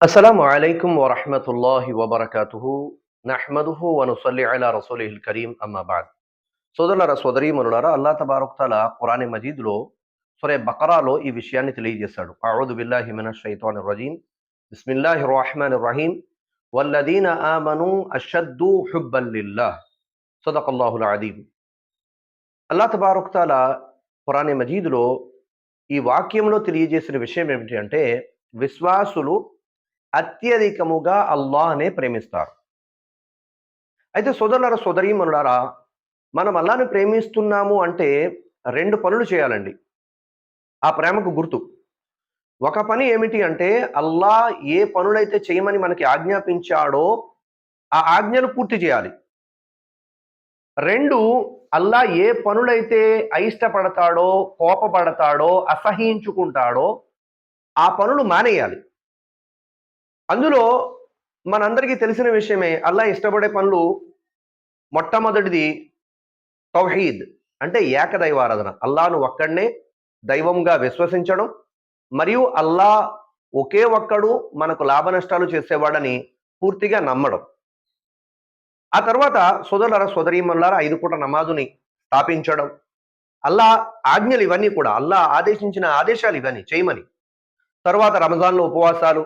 আসসালামু আলাইকুম ওরহমতুল্লাহ ওবরাকাতুহু নাহমাদুহু ওয়ানুসল্লি আলা রসুলিল করিম আম্মাবাদ సోదరులారా సోదరి మనులారా అల్లా తబారక్ తాలా ఖురాన్ మజీద్లో సొరే బకరాలో ఈ విషయాన్ని తెలియజేశాడు అዑదు బిల్లాహి మిన షైతాన్ రజీమ్ బిస్మిల్లాహి రహమాన్ రహీమ్ వల్లదీన ఆమను అషద్దు హుబ్బల్లిల్లాహ్ సదకల్లాహుల్ అదీమ్ అల్లా తబారక్ తాలా ఖురాన్ మజీద్లో ఈ వాక్యంలో తెలియజేసిన విషయం ఏమిటి అంటే విశ్వాసులు అత్యధికముగా అల్లాహనే ప్రేమిస్తారు. అయితే సోదరులారా సోదరీమనులారా మనం అల్లాని ప్రేమిస్తున్నాము అంటే రెండు పనులు చేయాలండి. ఆ ప్రేమకు గుర్తు. ఒక పని ఏమిటి అంటే అల్లా ఏ పనులైతే చేయమని మనకి ఆజ్ఞాపించాడో ఆ ఆజ్ఞను పూర్తి చేయాలి. రెండు అల్లా ఏ పనులైతే అయిష్టపడతాడో కోపపడతాడో అసహించుకుంటాడో ఆ పనులు మానేయాలి. అందులో మనందరికీ తెలిసిన విషయమే అల్లా ఇష్టపడే పనులు మొట్టమొదటిది తౌహీద్ అంటే ఏకదైవారాధన అల్లాను ఒక్కడనే దైవంగా విశ్వసించడం మరియు అల్లా ఒకే ఒక్కడు మనకు లాభ నష్టాలు చేసేవాడని పూర్తిగా నమ్మడం. ఆ తర్వాత సోదరుల సోదరీమల్లారా ఐదు పూట నమాజుని స్థాపించడం అల్లా ఆజ్ఞలు ఇవన్నీ కూడా అల్లా ఆదేశించిన ఆదేశాలు ఇవన్నీ చేయమని. తర్వాత రంజాన్లో ఉపవాసాలు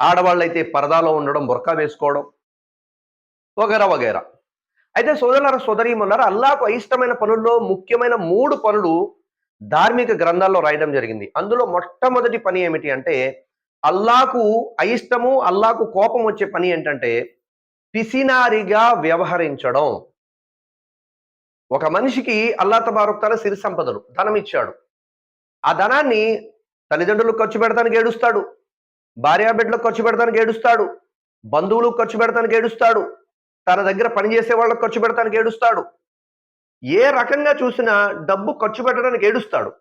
ఆడవాళ్ళైతే పరదాలో ఉండడం బురకా వేసుకోవడం వగేరా వగేరా. అయితే సోదరులారా సోదరీమన్నారు అల్లాకు అయిష్టమైన పనుల్లో ముఖ్యమైన మూడు పనులు ధార్మిక గ్రంథాల్లో రాయడం జరిగింది. అందులో మొట్టమొదటి పని ఏమిటి అంటే అల్లాకు అయిష్టము అల్లాకు కోపం వచ్చే పని ఏంటంటే పిసినారిగా వ్యవహరించడం. ఒక మనిషికి అల్లా తబారుక్తాల సిరి సంపదలు ధనం ఇచ్చాడు ఆ ధనాన్ని తల్లిదండ్రులు ఖర్చు పెడతానికి ఏడుస్తాడు. భార్యాబిడ్డలకు ఖర్చు పెడతానికి ఏడుస్తాడు. బంధువులకు ఖర్చు పెడతానికి ఏడుస్తాడు. తన దగ్గర పనిచేసే వాళ్ళకు ఖర్చు పెడతానికి ఏడుస్తాడు. ఏ రకంగా చూసినా డబ్బు ఖర్చు పెట్టడానికి ఏడుస్తాడు.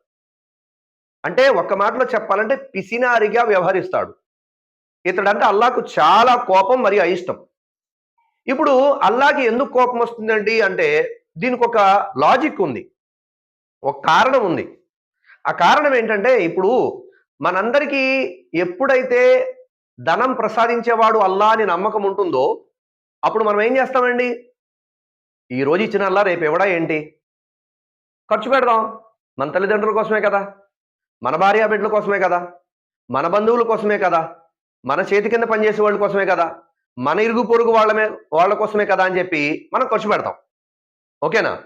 అంటే ఒక్క మాటలో చెప్పాలంటే పిసినారిగా వ్యవహరిస్తాడు. ఇతడంటే అల్లాకు చాలా కోపం మరియు అయిష్టం. ఇప్పుడు అల్లాకి ఎందుకు కోపం వస్తుందండి అంటే దీనికి ఒక లాజిక్ ఉంది. ఒక కారణం ఉంది. ఆ కారణం ఏంటంటే ఇప్పుడు మనందరికీ ఎప్పుడైతే ధనం ప్రసాదించేవాడు అల్లా అని నమ్మకం ఉంటుందో అప్పుడు మనం ఏం చేస్తామండి? ఈ రోజు ఇచ్చిన అల్లా రేపు ఎవడా ఏంటి? ఖర్చు పెడదాం. మన తల్లిదండ్రుల కోసమే కదా? మన భార్య బిడ్డల కోసమే కదా? మన బంధువుల కోసమే కదా? మన చేతి కింద పనిచేసే వాళ్ళ కోసమే కదా? మన ఇరుగు పొరుగు వాళ్ళమే వాళ్ళ కోసమే కదా అని చెప్పి మనం ఖర్చు పెడతాం. ఓకేనా?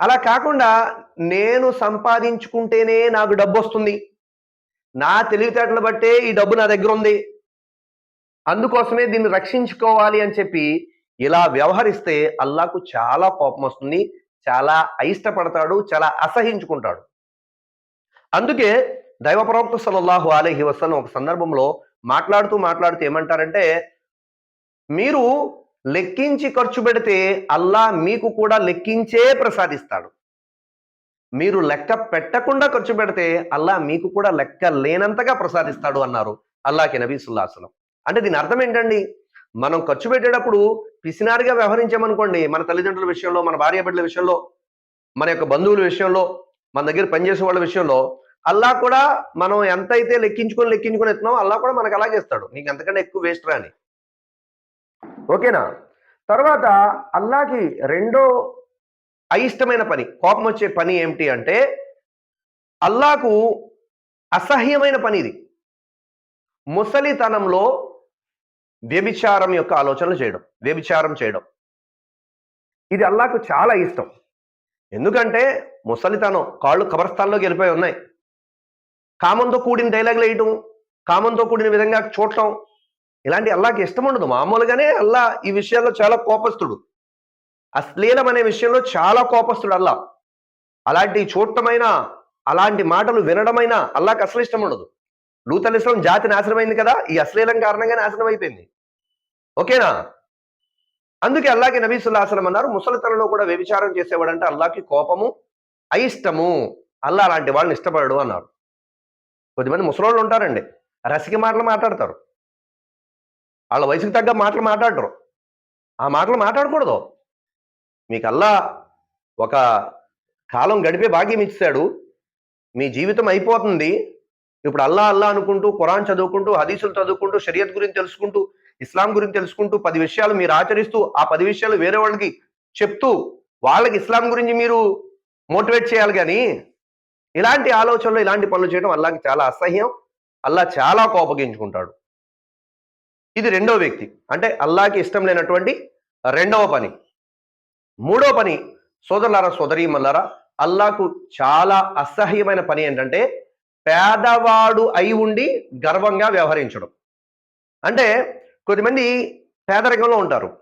అలా కాకుండా నేను సంపాదించుకుంటేనే నాకు డబ్బు వస్తుంది. నా తెలివితేటలు బట్టే ఈ డబ్బు నా దగ్గర ఉంది. అందుకోసమే దీన్ని రక్షించుకోవాలి అని చెప్పి ఇలా వ్యవహరిస్తే అల్లాకు చాలా కోపం వస్తుంది చాలా అయిష్టపడతాడు చాలా అసహించుకుంటాడు. అందుకే దైవ ప్రవక్త సలల్లాహు అలైహి వసల్లం ఒక సందర్భంలో మాట్లాడుతూ మాట్లాడుతూ ఏమంటారంటే మీరు లెక్కించి ఖర్చు పెడితే అల్లా మీకు కూడా లెక్కించే ప్రసాదిస్తాడు. మీరు లెక్క పెట్టకుండా ఖర్చు పెడితే అల్లా మీకు కూడా లెక్క లేనంతగా ప్రసాదిస్తాడు అన్నారు. అల్లాకి నబీ సుల్లాసలం అంటే దీని అర్థం ఏంటండి? మనం ఖర్చు పెట్టేటప్పుడు పిసినారిగా వ్యవహరించామనుకోండి మన తల్లిదండ్రుల విషయంలో మన భార్య బిడ్డల విషయంలో మన యొక్క బంధువుల విషయంలో మన దగ్గర పనిచేసే వాళ్ళ విషయంలో అల్లా కూడా మనం ఎంత అయితే లెక్కించుకొని లెక్కించుకొని ఎత్తున్నామో అల్లా కూడా మనకు అలాగే ఇస్తాడు నీకు ఎంతకంటే ఎక్కువ వేస్ట్ రాని ఓకేనా? తర్వాత అల్లాకి రెండో అయిష్టమైన పని కోపం వచ్చే పని ఏమిటి అంటే అల్లాకు అసహ్యమైన పని ఇది. ముసలితనంలో వ్యభిచారం యొక్క ఆలోచనలు చేయడం వ్యభిచారం చేయడం. ఇది అల్లాకు చాలా ఇష్టం. ఎందుకంటే ముసలితనం కాళ్ళు కబరస్థాన్లోకి వెళ్ళిపోయి ఉన్నాయి. కామంతో కూడిన డైలాగులు వేయటం కామంతో కూడిన విధంగా చూడటం ఇలాంటి అల్లాకి ఇష్టం ఉండదు. మామూలుగానే అల్లా ఈ విషయాల్లో చాలా కోపస్తుడు అశ్లీలం అనే విషయంలో చాలా కోపస్తుడు అల్లా అలాంటి చూడటమైన అలాంటి మాటలు వినడమైనా అల్లాకి అసలు ఇష్టం ఉండదు. లూతల్ ఇస్లాం జాతి నాశనమైంది కదా ఈ అశ్లీలం కారణంగా నాశనం అయిపోయింది ఓకేనా? అందుకే అల్లాకి నబీ సుల్లాహసలం అన్నారు ముసలితనంలో కూడా వ్యభిచారం చేసేవాడంటే అల్లాకి కోపము అయిష్టము అల్లా అలాంటి వాళ్ళని ఇష్టపడడు అన్నారు. కొద్దిమంది ముసలోళ్ళు ఉంటారండి రసిక మాటలు మాట్లాడతారు. వాళ్ళ వయసుకు తగ్గ మాటలు మాట్లాడరు. ఆ మాటలు మాట్లాడకూడదు. మీకు అల్లా ఒక కాలం గడిపే భాగ్యం ఇచ్చాడు. మీ జీవితం అయిపోతుంది. ఇప్పుడు అల్లా అల్లా అనుకుంటూ ఖురాన్ చదువుకుంటూ హదీసులు చదువుకుంటూ షరియత్ గురించి తెలుసుకుంటూ ఇస్లాం గురించి తెలుసుకుంటూ పది విషయాలు మీరు ఆచరిస్తూ ఆ పది విషయాలు వేరే వాళ్ళకి చెప్తూ వాళ్ళకి ఇస్లాం గురించి మీరు మోటివేట్ చేయాలి కానీ ఇలాంటి ఆలోచనలు ఇలాంటి పనులు చేయడం అల్లాకి చాలా అసహ్యం. అల్లా చాలా కోపగించుకుంటాడు. ఇది రెండవ వ్యక్తి. అంటే అల్లాకి ఇష్టం లేనటువంటి రెండవ పని. మూడో పని సోదరులారా సోదరి మల్లారా అల్లాకు చాలా అసహ్యమైన పని ఏంటంటే పేదవాడు అయి ఉండి గర్వంగా వ్యవహరించడం. అంటే కొద్దిమంది పేదరికంలో ఉంటారు.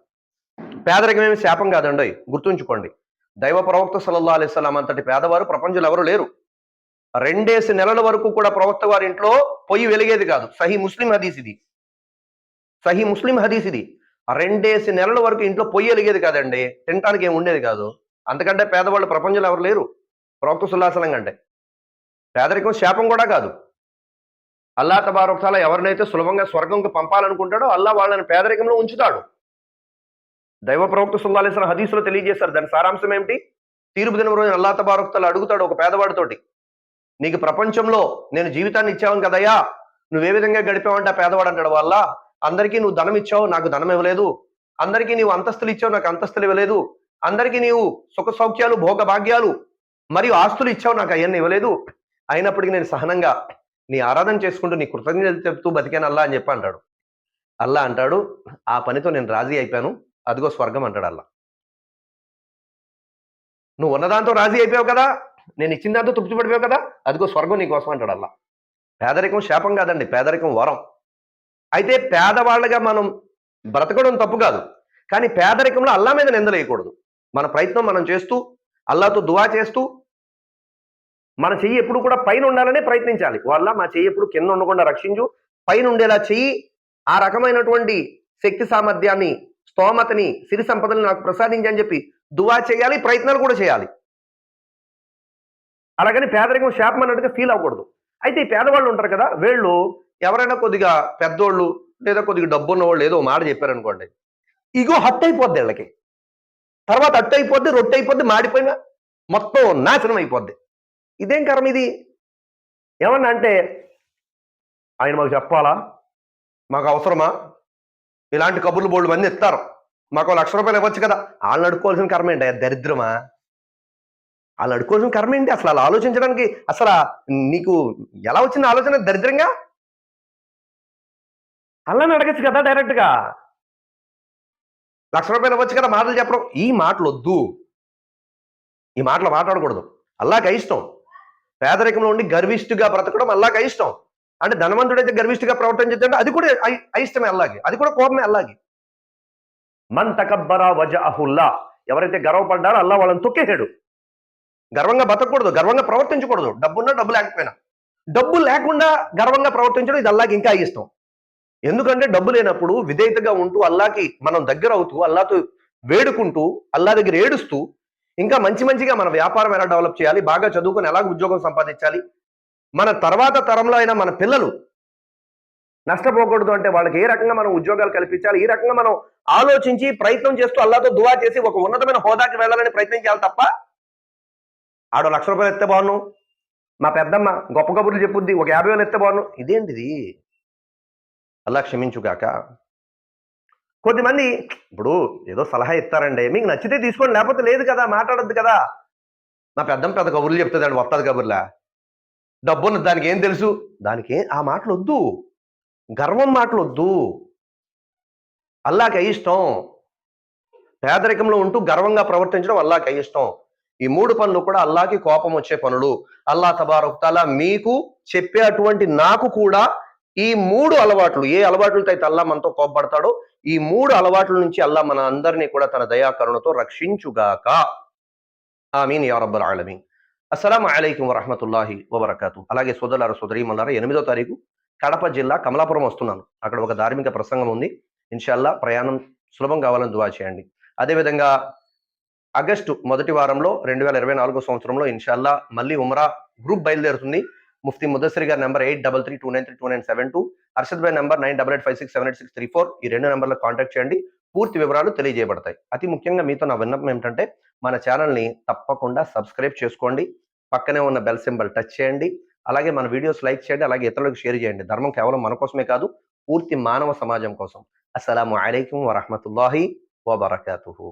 పేదరికం ఏమి శాపం కాదండి గుర్తుంచుకోండి. దైవ ప్రవక్త సల్లల్లా అలైస్లాం అంతటి పేదవారు ప్రపంచంలో ఎవరు లేరు. రెండేసి నెలల వరకు కూడా ప్రవక్త వారి ఇంట్లో పొయ్యి వెలిగేది కాదు. సహీ ముస్లిం హదీస్ ఇది. సహీ ముస్లిం హదీస్ ఇది. రెండేసి నెలల వరకు ఇంట్లో పొయ్యి వెలిగేది కాదండి. తినటానికి ఏమి ఉండేది కాదు. అంతకంటే పేదవాళ్ళు ప్రపంచంలో ఎవరు లేరు. ప్రవక్త సుల్లాసనం కంటే పేదరికం శాపం కూడా కాదు. అల్లా తబారొక్తాల ఎవరినైతే సులభంగా స్వర్గంకి పంపాలనుకుంటాడో అల్లా వాళ్ళని పేదరికంలో ఉంచుతాడు. దైవ ప్రవక్త సుల్లాలేసిన హదీసులో తెలియజేశారు. దాని సారాంశం ఏమిటి? తీర్పు దినం రోజున అల్లా తబారొక్తాలు అడుగుతాడు ఒక పేదవాడితోటి. నీకు ప్రపంచంలో నేను జీవితాన్ని ఇచ్చావని కదయ్యా. నువ్వే విధంగా గడిపావంటే ఆ పేదవాడు అంటాడు వల్ల అందరికీ నువ్వు ధనం ఇచ్చావు నాకు ధనం ఇవ్వలేదు. అందరికీ నీవు అంతస్తులు ఇచ్చావు నాకు అంతస్తులు ఇవ్వలేదు. అందరికీ నీవు సుఖ సౌఖ్యాలు భోగ భాగ్యాలు మరియు ఆస్తులు ఇచ్చావు నాకు అవన్నీ ఇవ్వలేదు. అయినప్పటికీ నేను సహనంగా నీ ఆరాధన చేసుకుంటూ నీ కృతజ్ఞత చెప్తూ బతికాను అల్లా అని చెప్పి అంటాడు. అల్లా అంటాడు ఆ పనితో నేను రాజీ అయిపోయాను. అదిగో స్వర్గం అంటాడు అల్లా. నువ్వు ఉన్నదాంతో రాజీ అయిపోయావు కదా? నేను ఇచ్చిన దాంతో తృప్తి పడిపోయావు కదా? అదిగో స్వర్గం నీకోసం అంటాడు అల్లా. పేదరికం శాపం కాదండి పేదరికం వరం. అయితే పేదవాళ్ళగా మనం బ్రతకడం తప్పు కాదు. కానీ పేదరికంలో అల్లా మీద నిందలేయకూడదు మన ప్రయత్నం మనం చేస్తూ అల్లాతో దువా చేస్తూ మన చెయ్యి ఎప్పుడు కూడా పైన ఉండాలనే ప్రయత్నించాలి. వాళ్ళ మా చెయ్యి ఎప్పుడు కింద ఉండకుండా రక్షించు. పైన ఉండేలా చెయ్యి ఆ రకమైనటువంటి శక్తి సామర్థ్యాన్ని స్తోమతని సిరి సంపదని నాకు ప్రసాదించని చెప్పి దువా చేయాలి ప్రయత్నాలు కూడా చేయాలి. అలాగని పేదరికం శాపం అన్నట్టుగా ఫీల్ అవ్వకూడదు. అయితే ఈ పేదవాళ్ళు ఉంటారు కదా వీళ్ళు ఎవరైనా కొద్దిగా పెద్దోళ్ళు లేదా కొద్దిగా డబ్బు ఉన్న వాళ్ళు ఏదో మాట చెప్పారనుకోండి ఇగో హట్ అయిపోద్ది వీళ్ళకి. తర్వాత అట్టు అయిపోద్ది రొట్టె అయిపోద్ది మాడిపోయిన మొత్తం నాశనం అయిపోద్ది. ఇదేం కర్మ ఇది? ఏమన్నా అంటే ఆయన మాకు చెప్పాలా? మాకు అవసరమా? ఇలాంటి కబుర్లు బోల్డ్ మంది ఇస్తారు. మాకు లక్ష రూపాయలు ఇవ్వచ్చు కదా. వాళ్ళని అడుక్కోవాల్సిన కర్మ ఏంటి? దరిద్రమా? వాళ్ళు అడుక్కోవాల్సిన కర్మ ఏంటి? అసలు అలా ఆలోచించడానికి అసలు నీకు ఎలా వచ్చింది ఆలోచన? దరిద్రంగా? అల్లని అడగచ్చు కదా డైరెక్ట్గా? లక్ష రూపాయలు ఇవ్వచ్చు కదా మాటలు చెప్పడం? ఈ మాటలు వద్దు ఈ మాటలు మాట్లాడకూడదు. అల్లాకి ఇష్టం పేదరికంలో ఉండి గర్విష్ఠుగా బ్రతకడం అల్లాకి ఇష్టం అంటే ధనవంతుడైతే గర్విష్ఠుగా ప్రవర్తించంటే అది కూడా అయి- అయిష్టమే అల్లాగి అది కూడా కోపమే అల్లాగి మన్ తకబ్బరా వజ అహుల్లా ఎవరైతే గర్వపడ్డారో అల్లా వాళ్ళని తొక్కేసాడు గర్వంగా బతకూడదు. గర్వంగా ప్రవర్తించకూడదు. డబ్బున్నా డబ్బు లేకపోయినా. డబ్బు లేకుండా గర్వంగా ప్రవర్తించడం ఇది అల్లాకి ఇంకా ఇష్టం ఎందుకంటే డబ్బు లేనప్పుడు విధేయతగా ఉంటూ అల్లాకి మనం దగ్గర అవుతూ అల్లాతో వేడుకుంటూ అల్లా దగ్గర ఏడుస్తూ ఇంకా మంచి మంచిగా మన వ్యాపారం ఎలా డెవలప్ చేయాలి బాగా చదువుకొని ఎలా ఉద్యోగం సంపాదించాలి మన తర్వాత తరంలో అయినా మన పిల్లలు నష్టపోకూడదు అంటే వాళ్ళకి ఏ రకంగా మనం ఉద్యోగాలు కల్పించాలి ఈ రకంగా మనం ఆలోచించి ప్రయత్నం చేస్తూ అల్లాతో దువా చేసి ఒక ఉన్నతమైన హోదాకి వెళ్ళాలని ప్రయత్నం చేయాలి తప్ప ఆడో లక్ష రూపాయలు ఎత్తే బాగున్నావు. మా పెద్దమ్మ గొప్ప కబుర్లు చెప్పుద్ది ఒక యాభై వేలు ఎత్తే బాగున్నావు. ఇదేంటిది? అల్లా క్షమించుగాక. కొద్దిమంది ఇప్పుడు ఏదో సలహా ఇస్తారండి మీకు నచ్చితే తీసుకోండి లేకపోతే లేదు కదా మాట్లాడద్దు కదా. మా పెద్దం పెద్ద కబుర్లు చెప్తుందండి వస్తుంది కబుర్లా. డబ్బున్న దానికి ఏం తెలుసు? దానికి ఆ మాటలు వద్దు గర్వం మాటలు వద్దు అల్లాకి అయిష్టం పేదరికంలో ఉంటూ గర్వంగా ప్రవర్తించడం అల్లాకి అయిష్టం ఈ మూడు పనులు కూడా అల్లాకి కోపం వచ్చే పనులు. అల్లా తబారొక్తాలా మీకు చెప్పే అటువంటి నాకు కూడా ఈ మూడు అలవాట్లు ఏ అలవాట్లతో అయితే అల్లా మనతో కోపపడతాడో ఈ మూడు అలవాట్ల నుంచి అల్లా మన అందరినీ కూడా తన దయాకరుణతో రక్షించుగాక. ఆమీన్ యా రబ్బల్ ఆలమీన్. అస్సలం అలైకం వరహమతుల్లాహి వబర్కాతు. అలాగే సోదరులారా సోదరి ఎనిమిదో తారీఖు కడప జిల్లా కమలాపురం వస్తున్నాను. అక్కడ ఒక ధార్మిక ప్రసంగం ఉంది. ఇన్షాల్లా ప్రయాణం సులభం కావాలని దువా చేయండి. అదేవిధంగా ఆగస్టు మొదటి వారంలో రెండు వేల ఇరవై నాలుగో సంవత్సరంలో ఇన్షాల్లా మళ్ళీ ఉమరా గ్రూప్ బయలుదేరుతుంది. ముఫ్తీ ముదస్సరి గారి number eight double three two nine three two nine seven two Arshad bhai number nine double eight five six seven eight six three four ఈ రెండు నెంబర్లో కాంటాక్ట్ చేయండి. పూర్తి వివరాలు తెలియజేయబడతాయి. అతి ముఖ్యంగా మీతో నా విన్నపం ఏమిటంటే మన ఛానల్ని తప్పకుండా సబ్స్క్రైబ్ చేసుకోండి. పక్కనే ఉన్న బెల్ సింబల్ టచ్ చేయండి. అలాగే మన వీడియోస్ లైక్ చేయండి అలాగే ఇతరులకు షేర్ చేయండి. ధర్మం కేవలం మన కోసమే కాదు పూర్తి మానవ సమాజం కోసం. అస్సలం అయికం వరహమతుల్లాహి వబర్కూ